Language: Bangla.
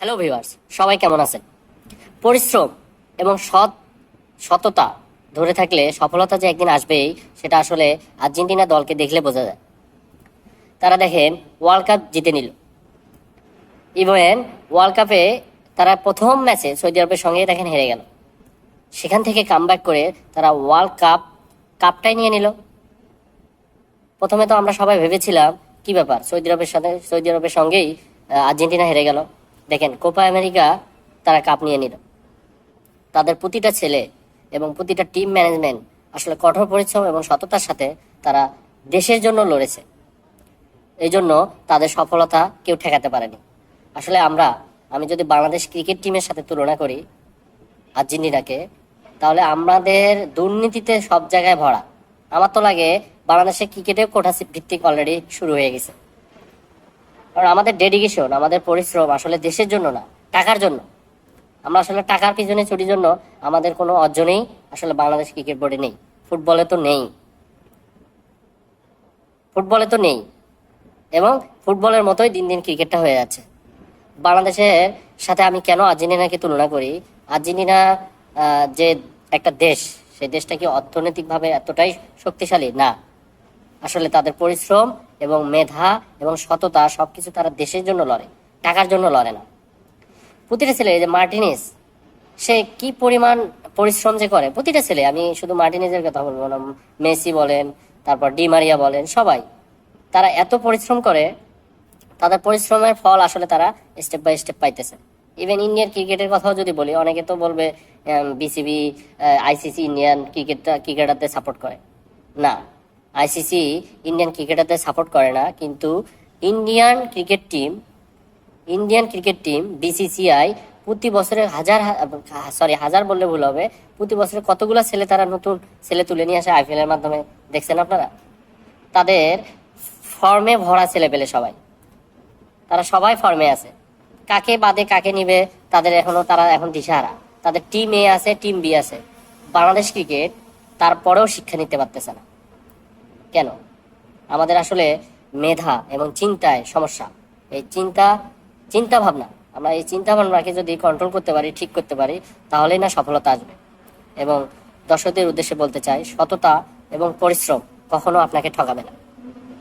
হ্যালো ভিউয়ার্স সবাই কেমন আছেন? পরিশ্রম এবং সৎ, সততা ধরে থাকলে সফলতা যে একদিন আসবেই, সেটা আসলে আর্জেন্টিনা দলকে দেখলে বোঝা যায়। তারা দেখেন ওয়ার্ল্ড কাপ জিতে নিল। ইভেন ওয়ার্ল্ড কাপে তারা প্রথম ম্যাচে সৌদি আরবের সঙ্গে দেখেন হেরে গেল। সেখান থেকে কামব্যাক করে তারা ওয়ার্ল্ড কাপ কাপটাই নিয়ে নিল। প্রথমে তো আমরা সবাই ভেবেছিলাম, কি ব্যাপার? সৌদি আরবের সাথে, সৌদি আরবের সঙ্গেই আর্জেন্টিনা হেরে গেল। দেখেন, কোপা আমেরিকা তারা কাপ নিয়ে নিল। তাদের প্রতিটা ছেলে এবং প্রতিটা টিম ম্যানেজমেন্ট আসলে কঠোর পরিশ্রম এবং সততার সাথে তারা দেশের জন্য লড়েছে। এই জন্য তাদের সফলতা কেউ ঠেকাতে পারেনি। আসলে আমরা, আমি যদি বাংলাদেশ ক্রিকেট টিমের সাথে তুলনা করি, আর্জেন্টিনাকে, তাহলে আমাদের দুর্নীতিতে সব জায়গায় ভরা। আমার তো লাগে বাংলাদেশের ক্রিকেটেও কোঠা ভিত্তিক অলরেডি শুরু হয়ে গেছে। কারণ আমাদের ডেডিকেশন আমাদের পরিশ্রম আসলে দেশের জন্য না, টাকার জন্য। আমরা আসলে টাকার পিছনে ছুটির জন্য আমাদের কোনো অর্জনেই আসলে বাংলাদেশ ক্রিকেট বোর্ডে নেই। ফুটবলে তো নেই। ফুটবলে তো নেই। এবং ফুটবলের মতোই দিন দিন ক্রিকেটটা হয়ে যাচ্ছে। বাংলাদেশের সাথে আমি কেন আর্জেন্টিনাকে তুলনা করি? আর্জেন্টিনা যে একটা দেশ সেই দেশটা কি অর্থনৈতিকভাবে এতটাই শক্তিশালী? না। আসলে তাদের পরিশ্রম এবং মেধা এবং সততা সবকিছু তারা দেশের জন্য লড়ে, টাকার জন্য লড়ে না। প্রতিটা ছেলে যে মার্টিনিস, সে কি পরিমাণ পরিশ্রম যে করে, প্রতিটা ছেলে, আমি শুধু মার্টিনিজের কথা বলব না, মেসি বলেন, তারপর ডি মারিয়া বলেন, সবাই, তারা এত পরিশ্রম করে, তাদের পরিশ্রমের ফল আসলে তারা স্টেপ বাই স্টেপ পাইতেছে। ইভেন ইন্ডিয়ান ক্রিকেটের কথাও যদি বলি, অনেকে তো বলবে বিসিবি আইসিসি ইন্ডিয়ান ক্রিকেটটা ক্রিকেটারদের সাপোর্ট করে। না আইসিসি ইন্ডিয়ান ক্রিকেটারদের সাপোর্ট করে না, কিন্তু Indian cricket team Indian cricket team BCCI প্রতি বছরে হাজার সরি হাজার বললে ভুল হবে, প্রতি বছরে কতগুলো ছেলে তারা নতুন ছেলে তুলে নিয়ে আসে আইপিএল এর মাধ্যমে, দেখছেন আপনারা? তাদের ফর্মে ভরা ছেলে পেলে সবাই। তারা সবাই ফর্মে আছে। কাকে বাদে কাকে নিবে, তাদের এখনও তারা এখন দিশাহারা। তাদের টিম এ আছে টিম বি আছে। বাংলাদেশ ক্রিকেট তারপরেও শিক্ষা নিতে পারতেছে না। কেন? আমাদের আসলে মেধা এবং চিন্তায় সমস্যা। এই চিন্তা চিন্তা ভাবনা, আমরা এই চিন্তা ভাবনাকে যদি কন্ট্রোল করতে পারি, ঠিক করতে পারি, তাহলেই না সফলতা আসবে। এবং দর্শকদের উদ্দেশ্যে বলতে চাই, সততা এবং পরিশ্রম কখনো আপনাকে ঠকাবে না।